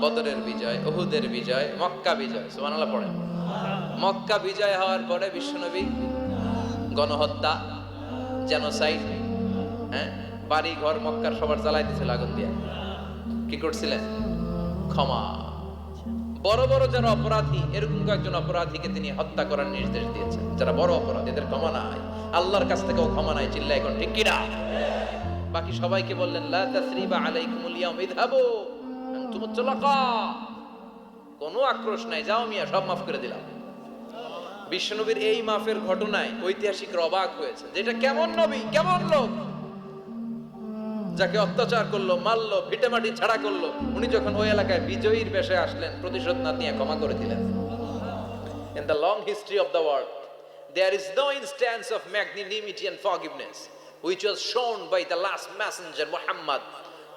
বদরের বিজয় ওহুদের বিজয়, মক্কা বিজয়, সুবহানাল্লাহ পড়েন। মক্কা বিজয় হওয়ার পরে বিশ্বনবী গণহত্যা জেনোসাইড হ্যাঁ বাড়ি ঘর মক্কার সবার জ্বালাই দিয়েছিল আগুন দিয়ে। কি করছিলেন? ক্ষমা। বড় বড় যারা অপরাধী, এরকম কয়েকজন অপরাধীকে তিনি হত্যা করার নির্দেশ দিয়েছেন। যারা বড় অপরাধী, এদের ক্ষমা নাই। আল্লাহর কাছ থেকেও ক্ষমা নাই চিল্লা এখন ঠিক কিনা? বাকি সবাইকে বললেন, লা তাসরিবা আলাইকুমুল ইয়াউম তুলাকা কোনো আক্রোশ নাই যাও মিয়া সব মাফ করে দিলাম। বিশ্বনবীর এই মাফের ঘটনায় ঐতিহাসিক অবাক হয়েছে যেটা কেমন নবী কেমন লোক? যাকে অত্যাচার করল মারলো ভিটেমাটি ছাড়া করল উনি যখন ওই এলাকায় বিজয়ীর বেশে আসলেন প্রতিশোধ না নিয়ে ক্ষমা করে দিলেন। In the long history of the world, there is no instance of magnanimity and forgiveness which was shown by the last messenger Muhammad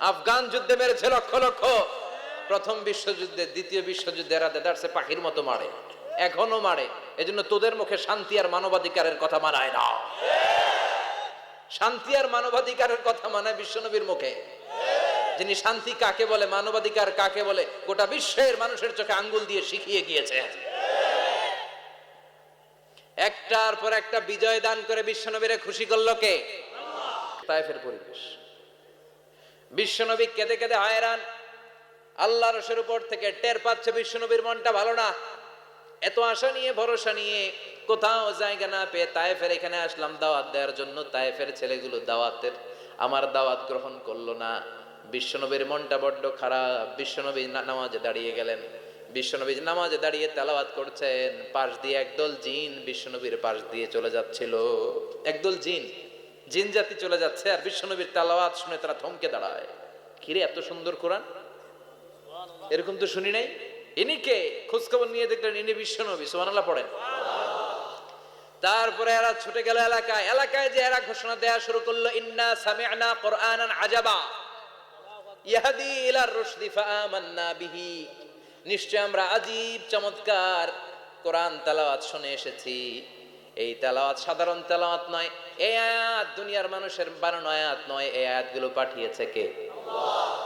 Afghan যুদ্ধে মেরেছে লক্ষ লক্ষ। প্রথম বিশ্বযুদ্ধে, দ্বিতীয় বিশ্বযুদ্ধে এরা দেদারসে পাখির মতো মারে, এখনও মারে। এজন্য তোদের মুখে শান্তি আর মানবাধিকারের কথা মানায় না। শান্তি আর মানবাধিকারের কথা মানায় বিশ্বনবীর মুখে। যিনি শান্তি কাকে বলে, মানবাধিকার কাকে বলে, গোটা বিশ্বের মানুষের চোখে আঙ্গুল দিয়ে শিখিয়ে গিয়েছে একটার পর একটা বিজয় দান করে বিশ্বনবীরে খুশি করল কে? তাইফের পরিবেশ। বিশ্বনবী কেঁদে কেঁদে হায়রান। আল্লাহ রসের উপর থেকে টের পাচ্ছে বিশ্বনবীর মনটা ভালো না। এত আশা নিয়ে, ভরসা নিয়ে কোথাও জায়গা না পেয়ে তায়েফের এখানে আসলাম দাওয়াত দেওয়ার জন্য। তায়েফের ছেলেগুলো দাওয়াতের আমার দাওয়াত গ্রহণ করল না। বিশ্বনবীর মনটা বড্ড খারাপ। বিশ্বনবী নামাজে দাঁড়িয়ে গেলেন। বিশ্বনবী নামাজে দাঁড়িয়ে তেলাওয়াত করছেন। পাশ দিয়ে একদল জিন বিশ্বনবীর পাশ দিয়ে চলে যাচ্ছিল। একদল জিন। জিন জাতি চলে যাচ্ছে আর বিশ্বনবীর তেলাওয়াত শুনে তারা থমকে দাঁড়ায়। কিরে, এত সুন্দর কোরআন? এরকম তো শুনি নাই? ইনি কে? খোঁজখবর নিয়ে দেখলেন ইনি বিশ্বনবী, সুবহানাল্লাহ পড়েন। তারপরে এরা ছুটে গেল এলাকায়। এলাকায় যে এরা ঘোষণা দেয়া শুরু করল, ইন্না সামি'না কুরআনান আজাবা। ইয়াহদি ইলা রুশদি ফাআমান্না বিহি। নিশ্চয় আমরা আজীব চমৎকার কোরআন তেলাওয়াত শুনে এসেছি। এই তেলাওয়াত সাধারণ তেলাওয়াত নয়, এই আয়াত দুনিয়ার মানুষের বানানো আয়াত নয়, এই আয়াতগুলো পাঠিয়েছে কে?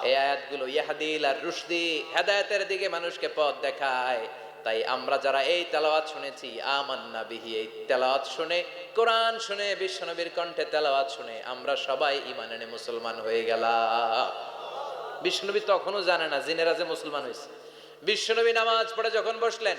এই আয়াতগুলো ইয়াহাদিল আর রুশদি হেদায়েতের দিকে মানুষকে পথ দেখায়। তাই আমরা যারা এই তেলাওয়াত শুনেছি, আমান্না বিহি, এই তেলাওয়াত শুনে, কোরআন শুনে, বিশ্বনবীর কণ্ঠে তেলাওয়াত শুনে, আমরা সবাই ইমান এনে মুসলমান হয়ে গেলাম। বিশ্বনবী তখনও জানে না জিনেরা যে মুসলমান হয়েছে। বিশ্বনবী নামাজ পড়ে যখন বসলেন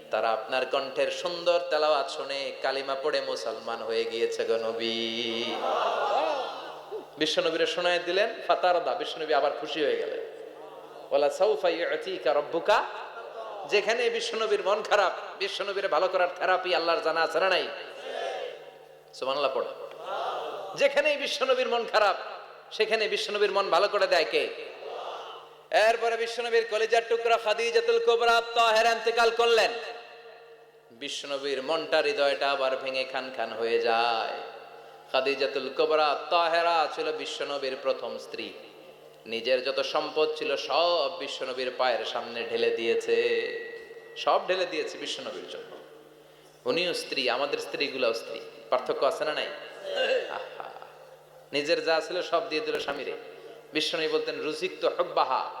তারা আপনার কণ্ঠের সুন্দর তেলাওয়াত শুনে কালিমা পড়ে মুসলমান হয়ে গিয়েছে গো নবী। বিশ্বনবীরে শোনায় দিলেন, ফাতারদা বিশ্বনবী আবার খুশি হয়ে গেলেন। ওলা সাউফা ইউতিকা রব্বুকা যেখানে বিশ্বনবীর মন খারাপ, বিশ্বনবীর ভালো করার থেরাপি আল্লাহর জানা আছে না নাই? সুবহানাল্লাহ, পড়ো। যেখানে বিশ্বনবীর মন খারাপ, সেখানে বিশ্বনবীর মন ভালো করে দেয় কে? এরপরে বিশ্বনবীর কলিজার টুকরা খাদিজাতুল কুবরা তাহের ইন্তেকাল করলেন। বিশ্বনবীর মনটা হৃদয়টা আবার ভেঙে খান খান হয়ে যায়। খাদিজাতুল কুবরা, তাহেরা ছিল বিশ্বনবীর প্রথম স্ত্রী। নিজের যত সম্পদ ছিল সব বিশ্বনবীর পায়ের সামনে ঢেলে দিয়েছে। সব ঢেলে দিয়েছে বিশ্বনবীর জন্য। উনিও স্ত্রী, আমাদের স্ত্রীগুলাও স্ত্রী। পার্থক্য আছে না নাই? নিজের যা ছিল সব দিয়ে দিল স্বামীরে। বিশ্বনবী বলতেন রুজিক তো হব্বাহা।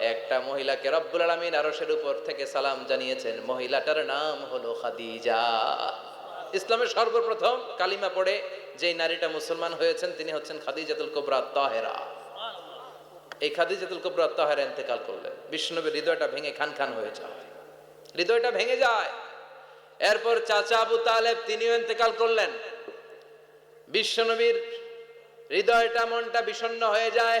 একটা মহিলাকে রব্বুল আলমিন আরশের উপর থেকে সালাম জানিয়েছেন। মহিলাটার নাম হলো খাদিজা। ইসলামের সর্বপ্রথম কালিমা পড়ে যেই নারীটা মুসলমান হয়েছেন, তিনি হচ্ছেন খাদিজাতুল কোবরা তাহেরা। এই খাদিজাতুল কোবরা তাহেরা ইন্তেকাল করলেন। বিষ্ণুনবীর হৃদয়টা ভেঙে খান খান হয়ে যায়। হৃদয়টা ভেঙে যায়। এরপর চাচা আবু তালেব তিনিও ইন্তেকাল করলেন। বিশ্বনবীর হৃদয়টা, মনটা বিষণ্ণ হয়ে যায়।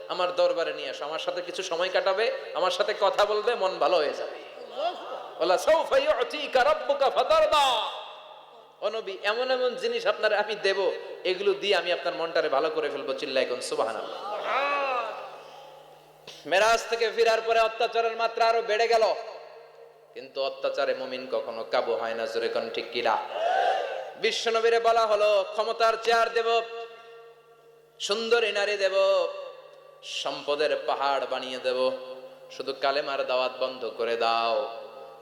আমার দরবারে নিয়ে আসো, আমার সাথে কিছু সময় কাটাবে, আমার সাথে কথা বলবে, মন ভালো হয়ে যাবে। এমন এমন জিনিস আপনার এগুলো দিয়ে আমি আপনার ভালো করে ফেলব মেরাজ থেকে ফিরার পরে অত্যাচারের মাত্রা আরও বেড়ে গেল। কিন্তু অত্যাচারে মুমিন কখনো কাবু হয় না, জোরে কোন ঠিক কিরা বিশ্বনবীরে বলা হলো, ক্ষমতার চেয়ার দেব, সুন্দরী নারী দেব সম্পদের পাহাড় বানিয়ে দেব। শুধু কালেমার দাওয়াত বন্ধ করে দাও।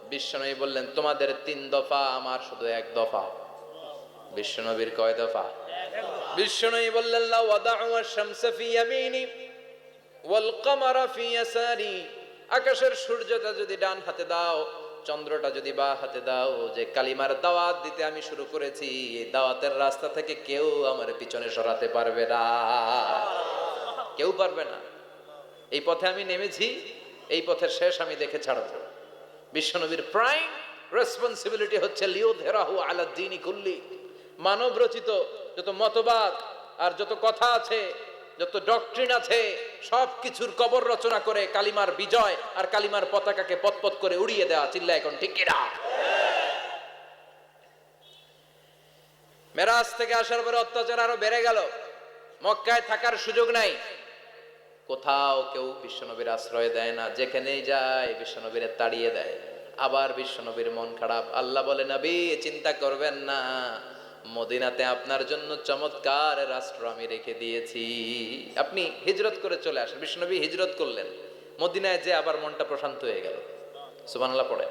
বিশ্বনবী বললেন, তোমাদের তিন দফা, আমার শুধু এক দফা। বিশ্বনবীর কয় দফা? বিশ্বনবী বললেন, লা ওয়াদাউ আশ-শামসা ফি ইয়ামিনি ওয়াল কামারা ফি ইয়াসারি। আকাশের সূর্যটা যদি ডান হাতে দাও, চন্দ্রটা যদি বা হাতে দাও, যে কালিমার দাওয়াত দিতে আমি শুরু করেছি, এই দাওয়াতের রাস্তা থেকে কেউ আমার পিছনে সরাতে পারবে না। কেউ পারবে না। এই পথে আমি নেমেছি, এই পথের শেষ আমি দেখে ছাড়ব। বিশ্বনবীর প্রাইম রেসপন্সিবিলিটি হচ্ছে লিও ধেরাহু আলাদ্দিনী কুল্লি। মানব রচিত যত মতবাদ আর যত কথা আছে, যত ডক্ট্রিন আছে, সব কিছুর কবর রচনা করে কালিমার বিজয় আর কালিমার পতাকাকে পতপত করে উড়িয়ে দেওয়া চিল্লা এখন ঠিক কিনা? মেরাজ থেকে আসার পরে অত্যাচার আরও বেড়ে গেল। মক্কায় থাকার সুযোগ নাই। কোথাও কেউ বিশ্বনবীর আশ্রয় দেয় না, যেখানেই যায় বিশ্বনবীর তাড়িয়ে দেয়। আবার বিশ্বনবীর মন খারাপ। আল্লাহ বলে, নবী, চিন্তা করবেন না। মদিনাতে আপনার জন্য চমৎকার রাষ্ট্র আমি রেখে দিয়েছি। আপনি হিজরত করে চলে আসেন। বিশ্বনবী হিজরত করলেন। মদিনায় যে আবার মনটা প্রশান্ত হয়ে গেল। সুবহানাল্লাহ পড়ে।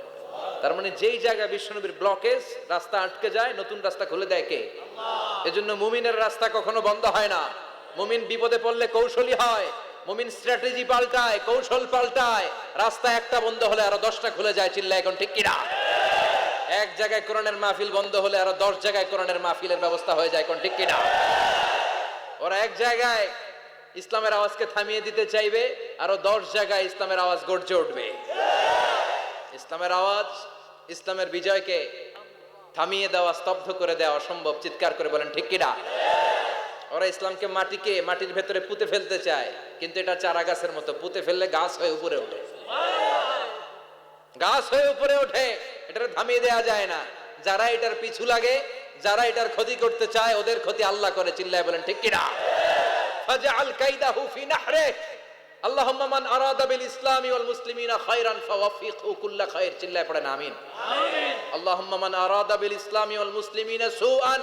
তার মানে যেই জায়গায় বিশ্বনবীর ব্লকেজ, রাস্তা আটকে যায়, নতুন রাস্তা খুলে দেয় কে? এজন্য মুমিনের রাস্তা কখনো বন্ধ হয় না। মুমিন বিপদে পড়লে কৌশলী হয়। মুমিন স্ট্র্যাটেজি পাল্টায়, কৌশল পাল্টায় রাস্তা একটা বন্ধ হলে আরও দশটা খুলে যায় চিল্লা এখন ঠিক কিনা? এক জায়গায় কোরআনের মাহফিল বন্ধ হলে আরও দশ জায়গায় কোরআনের মাহফিলের ব্যবস্থা হয়ে যায়, এখন ঠিক কিনা? ওরা এক জায়গায় ইসলামের আওয়াজকে থামিয়ে দিতে চাইবে, আরও দশ জায়গায় ইসলামের আওয়াজ গর্জে উঠবে। ইসলামের আওয়াজ, ইসলামের বিজয়কে থামিয়ে দেওয়া, স্তব্ধ করে দেওয়া অসম্ভব, চিৎকার করে বলেন ঠিক কিনা? ওরা ইসলামকে মাটিকে মাটির ভেতরে পুঁতে ফেলতে চায় কিন্তু এটা চারা গাছের মতো। পুঁতে ফেললে গাছ হয়ে উপরে ওঠে। গাছ হয়ে উপরে ওঠে এটা থামিয়ে দেওয়া যায় না। যারা এটার পিছু লাগে যারা এটার ক্ষতি করতে চায় ওদের ক্ষতি আল্লাহ করে চিল্লায় বলেন ঠিক কিনা? ফাজআল কাইদাহু ফি নাহরে। আল্লাহুম্মা মান আরাদা বিল ইসলামি ওয়াল মুসলিমিনা খায়রান ফাওয়াফিকহু কুল্লা খায়র। চিল্লায় পড়েন আমিন। আমিন। আল্লাহুম্মা মান আরাদা বিল ইসলামি ওয়াল মুসলিমিনা সুআন।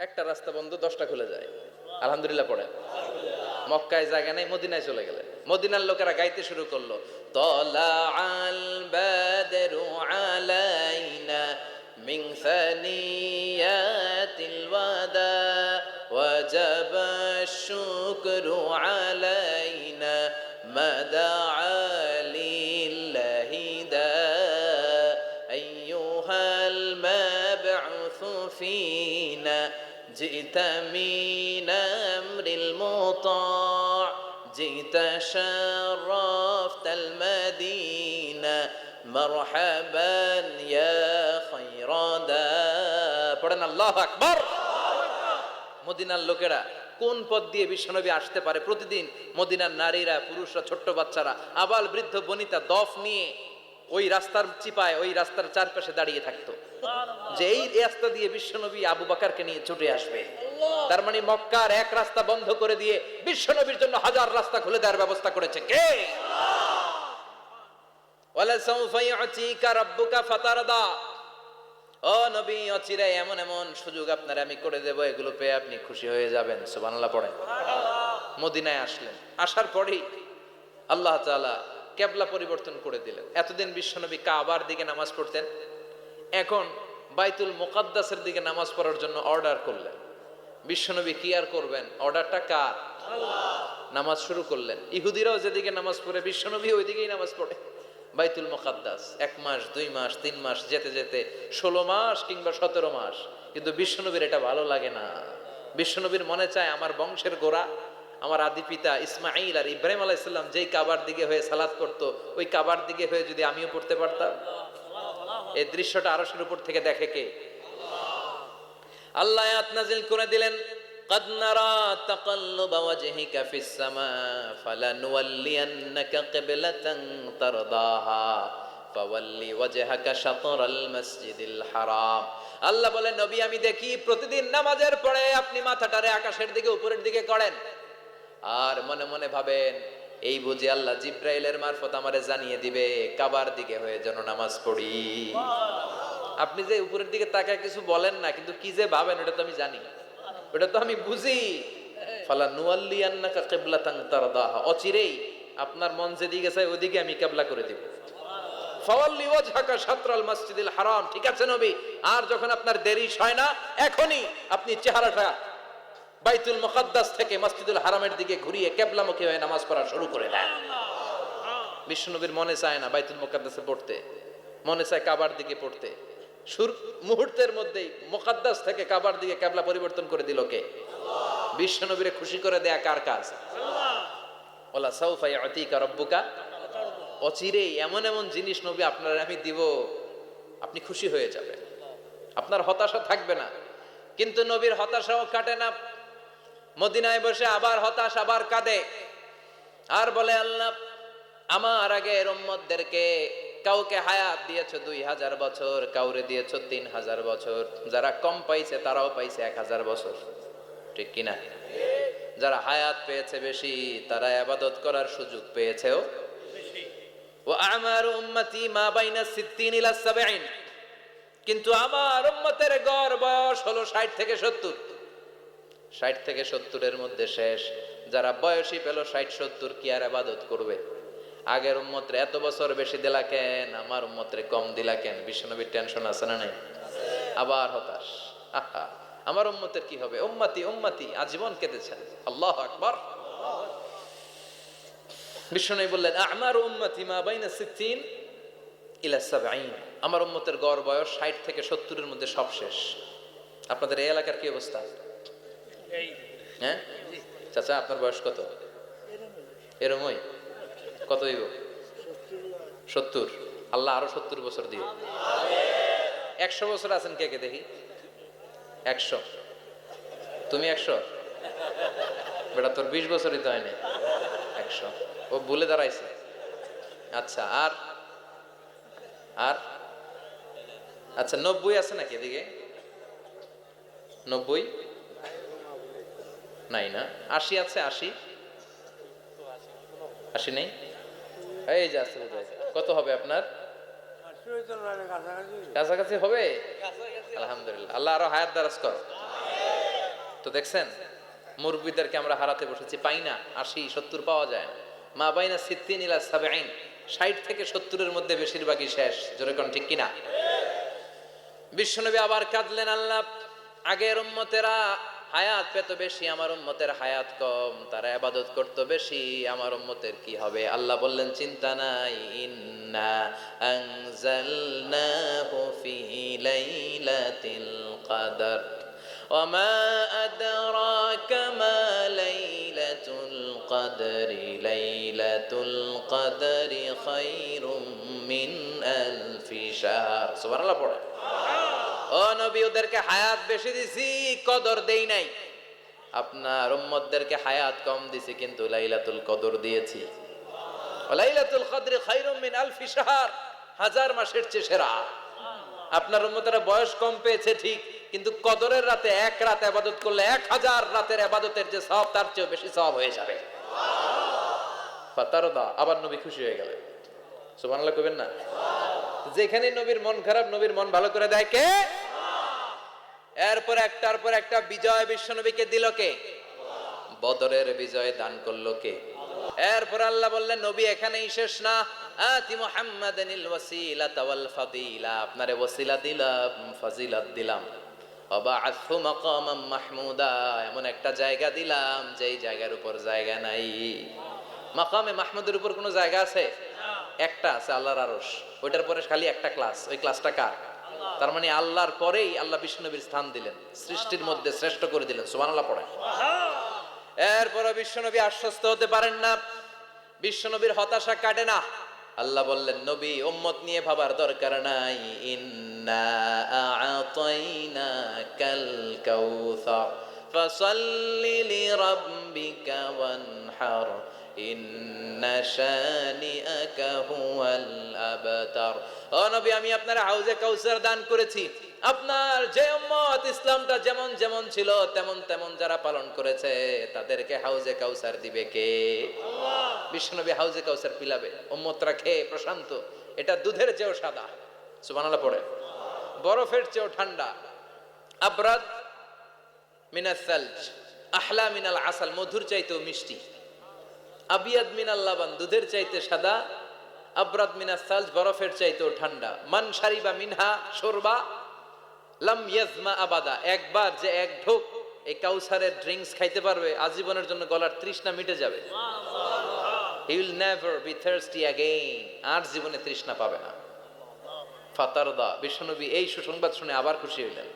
একটা রাস্তা বন্ধ দশটা খুলে যায় আলহামদুলিল্লাহ পড়ে মক্কায় জায়গা নেই মদিনায় চলে গেলে মদিনার লোকেরা গাইতে শুরু করলো তলা আল বাদরু আলাইনা মিন সানিয়াতিল ওয়াদা وجب الشكر علينا ما دعا جئت من أمر المطاع جئت شرفت المدينة مرحبا يا خير دا পড়েন আল্লাহ আকবার মদিনার লোকেরা কোন পথ দিয়ে বিশ্বনবী আসতে পারে প্রতিদিন মদিনার নারীরা পুরুষরা ছোট্ট বাচ্চারা আবাল বৃদ্ধ বনিতা দফ নিয়ে ওই রাস্তার চিপায় ওই রাস্তার চারপাশে দাঁড়িয়ে থাকতো। যে এই রাস্তা দিয়ে বিশ্বনবী আবু বাকারকে নিয়ে ছুটে আসবে। তার মানে মক্কার এক রাস্তা বন্ধ করে দিয়ে বিশ্বনবীর জন্য হাজার রাস্তা খুলে দেওয়ার ব্যবস্থা করেছে কে? ওয়ালা সাউফা ইউতিকা রাব্বুকা ফাতারদা। ও নবী অচিরে এমন এমন সুযোগ আপনার আমি করে দেব এগুলো পেয়ে আপনি খুশি হয়ে যাবেন। সুবহানাল্লাহ পড়েন। মদিনায় আসলেন। আসার পরেই আল্লাহ তাআলা কেবলা পরিবর্তন করে দিলেন। এতদিন বিশ্বনবী কাবার দিকে নামাজ পড়তেন এখন বাইতুল মুকাদ্দাসের দিকে নামাজ পড়ার জন্য অর্ডার করলেন। বিশ্বনবী কি আর করবেন? অর্ডারটা কার? নামাজ শুরু করলেন। ইহুদিরাও যেদিকে নামাজ পড়ে বিশ্বনবী ওইদিকেই নামাজ পড়ে। বাইতুল মুকাদ্দাস এক মাস দুই মাস তিন মাস যেতে যেতে ষোলো মাস কিংবা সতেরো মাস। কিন্তু বিশ্বনবীর এটা ভালো লাগে না। বিশ্বনবীর মনে চায় আমার বংশের গোড়া আমার আদি পিতা ইসমাইল আর ইব্রাহিম আলাইসাল্লাম যেই কাবার দিকে হয়ে সালাদ করতো ওই কাবার দিকে হয়ে যদি আমিও পড়তে পারতাম এই দৃশ্যটা আরশের উপর থেকে দেখে কে আল্লাহ আয়াত নাজিল করে দিলেন قد نرى تقلب وجهك في السماء فلنولينك قبلة ترضاها فولي وجهك شطر المسجد الحرام আল্লাহ বলেন নবী আমি দেখি প্রতিদিন নামাজের পরে আপনি মাথাটারে আকাশের দিকে উপরের দিকে করেন আর মনে মনে ভাবেন, এই বুঝি আল্লাহ জিব্রাইলের মারফত আমারে জানিয়ে দিবে, কাবার দিকে হয়ে যেন নামাজ পড়ি। আপনি যে উপরের দিকে তাকায় কিছু বলেন না, কিন্তু কি যে ভাবেন, ওটা তো আমি জানি। ওটা তো আমি বুঝি। ফালা কিবলাতান তারদাহা। অচিরেই আপনার মন যেদিকে চায় ওদিকে আমি কেবলা করে দিব। ফাওয়াল্লি হারাম। ঠিক আছে নবী? আর যখন আপনার দেরি হয় না, এখনই আপনি চেহারাটা বাইতুল মুকাদ্দাস থেকে মসজিদুল হারামের দিকে ঘুরিয়ে কেবলামুখী হয়ে নামাজ পড়া শুরু করে দেন বিষ্ণুনবীর মনে চায় না বাইতুল মুকাদ্দাসে পড়তে। মনে চায় কাবার দিকে পড়তে। সুর মুহূর্তের মধ্যেই মুকাদ্দাস থেকে কাবার দিকে কেবলা পরিবর্তন করে দিল কে? বিশ্বনবীরে খুশি করে দেয়া কার কাজ? ওলা সাউফা ইয়াতিকা রব্বুকা। অচিরেই এমন এমন জিনিস নবী আপনার আমি দিব, আপনি খুশি হয়ে যাবেন। আপনার হতাশা থাকবে না। কিন্তু নবীর হতাশাও কাটে না মদিনায় বসে আবার হতাশ, আবার কাঁদে। আর বলে, আল্লাহ, আমার আগে রম্মদদেরকে কাউকে হায়াত দিয়েছ দুই হাজার বছর, কাউরে দিয়েছ তিন হাজার বছর। যারা কম পাইছে, তারাও পাইছে এক হাজার বছর। ঠিক কিনা যারা হায়াত পেয়েছে বেশি, তারা আবাদত করার সুযোগ পেয়েছেও। ও আমার উম্মতি মা বাইনা সিদ্দিন ইলা সাবঈন। কিন্তু আমার উম্মতের গড় বয়স হলো ষাট থেকে সত্তর। ষাট থেকে সত্তরের মধ্যে শেষ। যারা বয়সী পেল ষাট, সত্তর কি আর আবাদত করবে? আগের উম্মত্রে এত বছর বেশি দিলা কেন? আমার উম্মত্রে কম দিলা কেন? বিশ্বনবীর টেনশন আছে না নাই? আবার হতাশ। আহা, আমার উম্মতের কি হবে? উম্মাতি উম্মাতি, আজীবন কেঁদেছেন। আল্লাহ আকবার। বিশ্বনবী বললেন, আমার উম্মতি মা বাইনা সিদ্দিন ইলা সাবঈন। আমার উম্মতের গড় বয়স ষাট থেকে সত্তরের মধ্যে সব শেষ। আপনাদের এই এলাকার কি অবস্থা? হ্যাঁ? চাচা, আপনার বয়স কত? এরমই। কত দিব? সত্তর। আল্লাহ আরও সত্তর বছর দিও একশো বছর আছেন কে কে দেখি? একশো। তুমি একশো? বেটা, তোর বিশ বছরই তো হয়নি। একশো। ও বলে দাঁড়াইছে। আচ্ছা আর? আর? আচ্ছা নব্বই আছে নাকি এদিকে? নব্বই? নাই না? আশি আছে, আশি? আশি নেই? এই যে আছে কত হবে আপনার? কাছাকাছি হবে? আলহামদুলিল্লাহ। আল্লাহ আরও হায়াত দারাজ কর। তো দেখছেন, মুরব্বীদেরকে আমরা হারাতে বসেছি। পাই না, আশি, সত্তর পাওয়া যায় না। মা বাইনা সিদ্দিন ইলা সাবেইন ষাট থেকে সত্তরের মধ্যে বেশিরভাগই শেষ। জোরে কোন ঠিক কিনা? বিশ্বনবী আবার কাঁদলেন, আল্লাহ, আগের উম্মতেরা হায়াত পেত বেশি আমার উম্মতের হায়াত কম তারা আবাদত করত বেশি আমার উম্মতের কি হবে আল্লাহ বললেন চিন্তা নাই ইন্না আনজালনাহু ফি লাইলাতিল কদর وما أدراك ما ليلة القدر ليلة القدر خير من ألف شهر سبحان الله পড়ে ও নবী, ওদেরকে হায়াত বেশি দিছি, কদর দেই নাই। আপনার উম্মতদেরকে হায়াত কম দিছি, কিন্তু লাইলাতুল কদর দিয়েছি। লাইলাতুল কদর খায়রুম মিন আলফি শাহর, হাজার মাসের চেয়ে সেরা। আপনার উম্মতেরা বয়স কম পেয়েছে, ঠিক, কিন্তু কদরের রাতে এক রাত আবাদত করলে এক হাজার রাতের আবাদতের যে সব তার চেয়ে বেশি সব হয়ে যাবে। ফাতারদা, আবার নবী খুশি হয়ে গেলেন। সুবহানাল্লাহ কইবেন না? যেখানে নবীর মন খারাপ, নবীর মন ভালো করে দেয় কে? এরপর একটার পর একটা বিজয় বিশ্ব নবীকে দিল কে? বদরের বিজয় দান করল কে? এরপর আল্লাহ বললেন নবী এখানেই শেষ না। আতি মুহাম্মাদানিল ওয়াসিলাতা ওয়াল ফাদিলা। আপনারে ওয়াসিলা দিলাম ফাজিলাত দিলাম। মাকামাম মাহমুদা। এমন একটা জায়গা দিলাম যেই জায়গার উপর জায়গা নাই। মাকামে মাহমুদের উপর কোনো জায়গা আছে? একটা আছে আল্লাহর আরশ। ওইটার পরে খালি একটা ক্লাস। ওই ক্লাসটা কার? তার মানে আল্লাহর পরেই আল্লাহ বিষ্ণুনবীর স্থান দিলেন, সৃষ্টির মধ্যে শ্রেষ্ঠ করে দিলেন, সুবহানাল্লাহ পড়ে এরপর বিশ্বনবী আশ্বস্ত হতে পারেন না, বিশ্বনবীর হতাশা কাটে না। আল্লাহ বললেন, নবী, উম্মত নিয়ে ভাবার দরকার নাই। ইন্না কাল আমি আপনার হাউজে দান করেছি। আপনার ইসলামটা যেমন যেমন ছিল, তেমন তেমন যারা পালন করেছে, তাদেরকে হাউজে দিবে কে? বিশ্বনবী হাউজে পিলাবে প্রশান্ত। এটা দুধের চেয়েও সাদা। সুবহানাল্লাহ পড়ে। বরফের চেয়েও ঠান্ডা। আবরাদ মিনাস সালজ, আহলা মিনাল আসাল, মধুর চাইতেও মিষ্টি। আবিয়াদ মিনাল লাবান, দুধের চাইতে সাদা, আব্রাদ মিনাস সালজ, বরফের চাইতেও ঠান্ডা। মান সারিবা মিনহা, শোরবা, লাম ইয়াজমা আবাদা। একবার যে এক ঢোক, এই কাউসারের ড্রিঙ্কস খাইতে পারবে, আজীবনের জন্য গলার তৃষ্ণা মিটে যাবে। He will never be thirsty again আর জীবনে তৃষ্ণা পাবে না। ফাতারদা, বিশ্বনবী এই সুসংবাদ শুনে আবার খুশি হইলেন।